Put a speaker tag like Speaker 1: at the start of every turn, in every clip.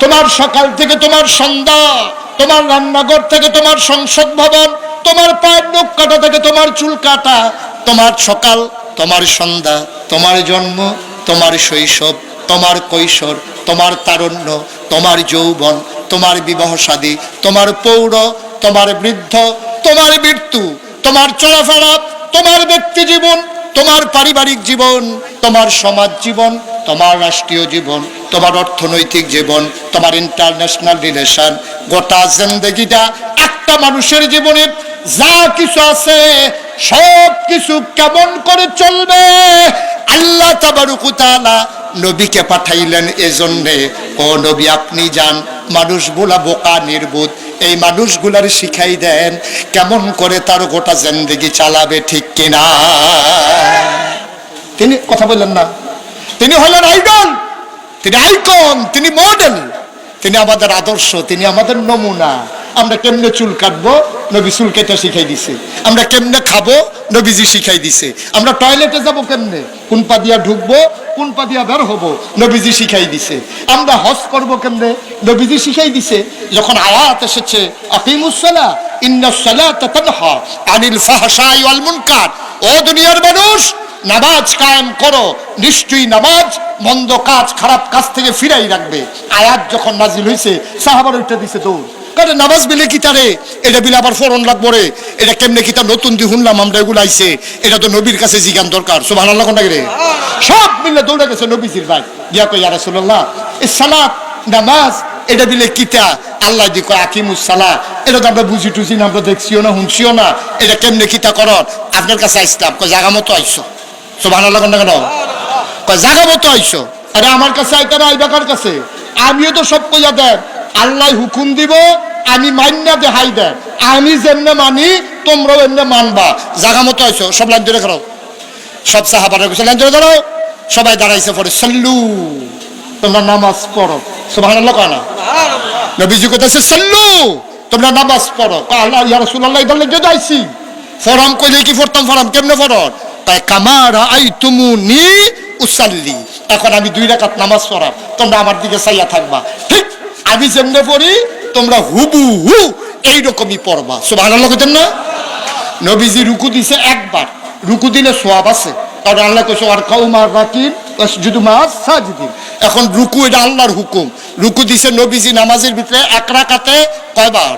Speaker 1: তোমার সকাল থেকে তোমার সন্ধ্যা, তোমার রান্নাঘর থেকে তোমার সংসদ ভবন, তোমার পায়ের নখ কাটা থেকে তোমার চুল কাটা, তোমার সকাল, তোমার সন্ধ্যা, তোমার জন্ম, তোমার শৈশব, তোমার কৈশোর, তোমার তারুণ্য, তোমার যৌবন, তোমার বিবাহ সাদী, তোমার পৌর, তোমার বৃদ্ধ, তোমার মৃত্যু, তোমার চলাফেরা, তোমার ব্যক্তি জীবন তোমার পারিবারিক জীবন, তোমার সমাজ জীবন, তোমার রাষ্ট্রীয় জীবন, তোমার অর্থনৈতিক জীবন, তোমার ইন্টারন্যাশনাল রিলেশন গোটা জিন্দগিটা একটা মানুষের জীবনে যা কিছু আছে সব কিছু কেমন করে চলবে? আল্লাহ তাবারুকুতালা নবীকে পাঠাইলেন এজন্যে। ও নবী, আপনি যান, মানুষগুলা বোকা, নির্বোধ। এই মানুষগুলার শিখাই দেন, কেমন করে তার গোটা জিন্দগি চালাবে, ঠিক কিনা? তিনি কথা বললেন না। তিনি হলেন আইডল, তিনি আইকন, তিনি মডেল। তিনি আমাদের আদর্শ, তিনি আমাদের নমুনা। আমরা কেমনে চুল কাটবো? নবী চুল কেটে শিখাই দিছে। আমরা কেমনে খাব? নবীজি শিখাই দিছে। আমরা টয়লেটে যাব কেমনে? কোন পা দিয়া ঢুকবো? কোন পা দিয়া বের হব? নবীজি শিখাই দিছে। আমরা হজ করব কেমনে? নবীজি শিখাই দিছে, যখন আয়াত এসেছে আকিমুসসালা ইন্নাস সালাতা তানহা আনিল ও দুনিয়ার মানুষ, নামাজ কায়েম করো। নিশ্চয়ই নামাজ মন্দ কাজ, খারাপ কাজ থেকে ফিরাই রাখবে। আয়াত যখন নাজিল হয়েছে সাহাবার ওইটা দিছে দৌড়। নামাজ বিলে কি তারে এটা বিলে আবার ফরন লাগবো রে। এটা কেমনে কি তার নতুন দি শুনলাম আমরা, এগুলো এটা তো নবীর কাছে দরকার। সোভান আল্লাহ সব মিলে দৌড়ে গেছে নবীজির ভাই। গিয়া কই ইয়া রাসূলুল্লাহ এই সালাত, নামাজ, এটা দিলে কিতা আল্লাহ দি কয় এটা তো আমরা বুঝি টুঝি না, আমরা দেখছিও না শুনছিও না। এটা কেমনে কিতা করত আপনার কাছে আইসলাম। কয়, জাগা মতো আইসো। সোভান আল্লাহ কোনটা কেন? কয়, জাগা মতো আইসো। আরে আমার কাছে আইতা না, আইবাকার কাছে। আমিও তো সব কইয়া দেন। আল্লাহ হুকুম দিব আমি মান্যা দেখাই দেন আমি যেমনে মানি তোমরাও এমনি মানবা। জাগা মতো আইসো সব লাইন ধরে খাও সব সাহাবারা কইছে লাইন ধরে দাঁড়াও সবাই দাঁড়াইছে পরে সল্লু। তোমরা নামাজ পড়ো। সুবহানাল্লাহ কয় না? নবীজি কইতাছে সল্লু। তোমরা নামাজ পড়ো। আল্লাহ ইয়া রাসূলুল্লাহ ইদার লেগে যাইছি। ফরাম কইলে কি পড়তাম ফরাম কেমনে পড়ো তাই কামারা আই তুমুনি উসাল্লি। এখন আমি দুই রাকাত নামাজ পড়াম। তোমরা আমার দিকে চাইয়া থাকবা। ঠিক আমি যেমনে পড়ি তোমরা হুবু হু এইরকমই পড়বা। সুবহানাল্লাহ কইতেন না? নবীজি রুকু দিছে একবার। রুকু দিলে সোয়াব আছে। কারণ আল্লাহ কইছে আর কাউমার রাকিন যদি মাস সাজিদিন। এখন রুকু এটা আল্লাহর হুকুম। রুকু দিছে নবীজি নামাজের ভিতরে এক রাকাতে কয়বার?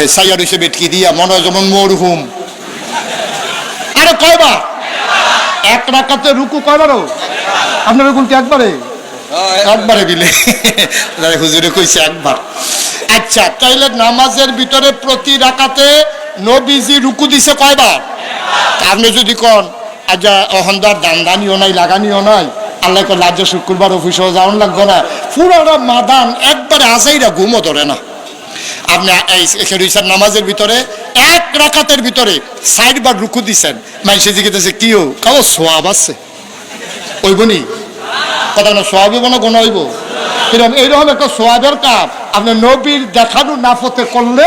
Speaker 1: এই সাইয়ার হিসেবে বেটকি দিয়া মনে হয় যেমন মরহুম। আরে কয়বার? এক রাকাতে রুকু কয়বারও? আপনার রুকুন কি একবারে? একবারে দিলে হুজুরে কইছে একবার। আচ্ছা তাইলে নামাজের ভিতরে প্রতি রাকাতে নবীজি রুকু দিছে কয়বার? আপনি যদি কন আচ্ছা অহন্দার দান দানিও নাই, লাগানিও নাই। আল্লাহ কর লাজ্জা শুক্রবার অফিসেও যাওয়ান লাগবে না। পুরোটা মাদান একবারে আজাইরা ঘুমও ধরে না। আপনি এই খেরুইসার নামাজের ভিতরে, এক রাকাতের ভিতরে সাইড বার রুকু দিছেন। মাইসে জিজ্ঞেস কিও কাও, সোয়াব আছে। ওইবনি কথা না সোয়াব না গোনা হইব। এরকম এইরকম একটা সোয়াবের কাপ আপনি নবীর দেখানো নাফতে করলে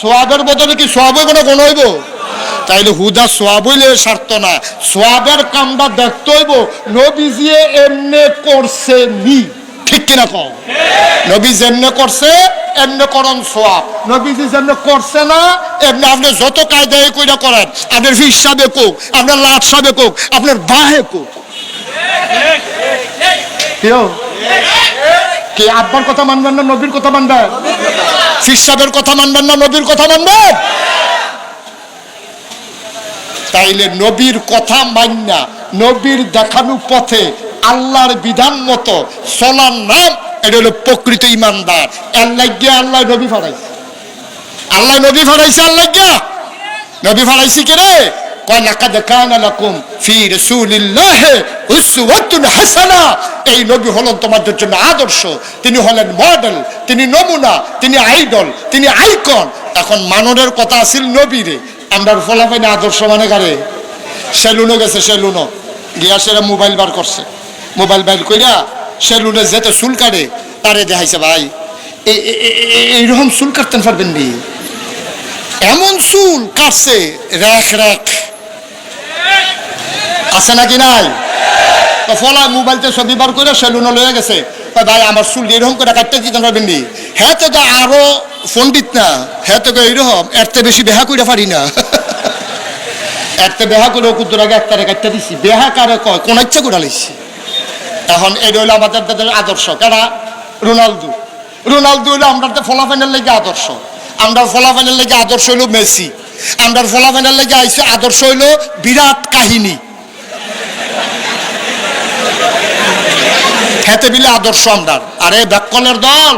Speaker 1: সোয়াবের বদলে কি সোয়াব হইব না গোনা হইব? তাইলে হুদা সোয়াব হইলে স্বার্থ না। সোয়াবের কামটা দেখতে হইব নবীজিয়ে এমনে করছে নি। ঠিক কিনা কম নবী যেমনে করছে, এমনি করন সোয়াব। নবীজি যেমনি করছে না, এমনি আপনি যত কায়দায় কইরা করেন, আপনার ফিস সাবে কোক আপনার লাট সাবে কোক আপনার বাহে কোক কেউ কি আব্বার কথা মানবেন না নবীর কথা মানবেন? সাহেবের কথা মানবেন না নবীর কথা মানবেন? তাইলে নবীর কথা মান্না নবীর দেখানো পথে আল্লাহর বিধান মতো চলার নাম, এটা হলো প্রকৃত ইমানদার। আল্লাহ গিয়া আল্লাহ নবী ফাড়াইছে। আল্লাহ নবী ফাড়াইছে আল্লাহ গিয়া নবী ফাড়াইছি কে রে? কয়, লাকাদ কানা লাকুম ফি রাসূলিল্লাহ উসওয়াতুন হাসানা। এই নবী হলেন তোমাদের জন্য আদর্শ। তিনি হলেন মডেল তিনি নমুনা, তিনি আইডল তিনি আইকন এখন মাননের কথা আছিল নবীরে আমরা ফলাফাইনে আদর্শ মানে কারে। সেলুনো গেছে সেলুনো গিয়া সেরা মোবাইল বার করছে। মোবাইল বাইর কইরা সেলুনে যেতে চুল কাটে, তারে দেখাইছে, ভাই এই- এই- এই- এইরকম চুল কাটতেন পারবেন নি? এমন চুল কাটছে, র্যাক র্যাক। আছে নাকি নাই? ফলা মোবাইলতে ছবি বার করে সেলুনে লয়ে গেছে। ভাই আমার চুল এরকম করে কাটতে দিতে পারবেন নি হ্যাঁ তো আরও পণ্ডিত না। হ্যাঁ তো কয়, এইরকম এর বেশি বেহা করে পারি না। একটা বেহা করে কুদ্দুর আগে একটা কাটতে দিছি। বেহা কারে কয়? কোন ইচ্ছা করে লাইছি। এখন এটা হলো আমাদের দাদের আদর্শ। কারা রোনালদো। রোনালদো হলো আমরা তো ফলাফাইনাল লেগে আদর্শ। আমরা ফলাফাইনাল লেগে আদর্শ হইল মেসি। আমরা ফলাফাইনাল লেগে আইসি আদর্শ হইল বিরাট কাহিনী। হেতে বিলে আদর্শ আমরা। আরে ব্যাককলের দল